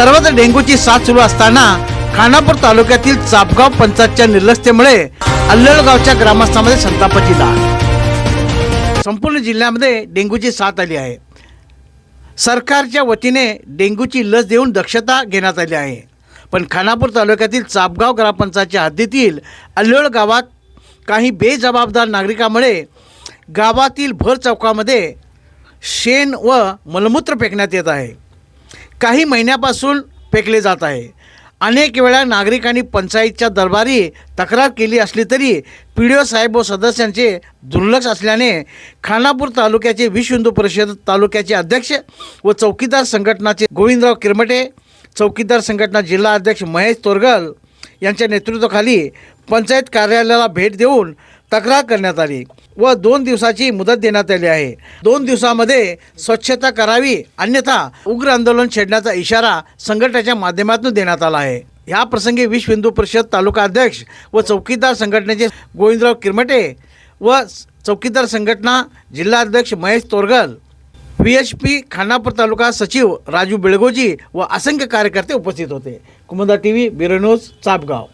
सर्वत्र डेंग्यूची साथ सुरू असताना खानापूर तालुक्यातील चापगाव पंचायतच्या निर्लक्षतेमुळे अल्लळगावच्या ग्रामस्थांमध्ये संतापाची लाट. संपूर्ण जिल्ह्यामध्ये डेंग्यूची साथ आली आहे. सरकारच्या वतीने डेंग्यूची लस देऊन दक्षता घेण्यात आली आहे. पण खानापूर तालुक्यातील चापगाव ग्रामपंचायतच्या हद्दीतील अल्लोळ गावात काही बेजबाबदार नागरिकामुळे गावातील भर चौकामध्ये शेण व मलमूत्र फेकण्यात येत आहे. काही महिन्यापासून फेकले जात आहे. अनेक वेळा नागरिकांनी पंचायतच्या दरबारी तक्रार केली असली तरी पी डी ओ साहेब व सदस्यांचे दुर्लक्ष असल्याने खानापूर तालुक्याचे विश्व हिंदू परिषद तालुक्याचे अध्यक्ष व चौकीदार संघटनाचे गोविंदराव किरमटे चौकीदार संघटना जिल्हा अध्यक्ष महेश तोरगल यांच्या नेतृत्वाखाली पंचायत कार्यालयाला भेट देऊन तक्रार करण्यात आली व दोन दिवसाची मुदत देण्यात आली आहे. दोन दिवसामध्ये स्वच्छता करावी अन्यथा उग्र आंदोलन छेडण्याचा इशारा संघटनेच्या माध्यमातून देण्यात आला आहे. या प्रसंगी विश्व हिंदू परिषद तालुका अध्यक्ष व चौकीदार संघटनेचे गोविंदराव किरमटे व चौकीदार संघटना जिल्हा अध्यक्ष Mahesh Torgal V H P Khanapur taluka सचिव राजू बेळगोजी व असंख्य कार्यकर्ते उपस्थित होते. Kumuda T V bureau news Chapgaon.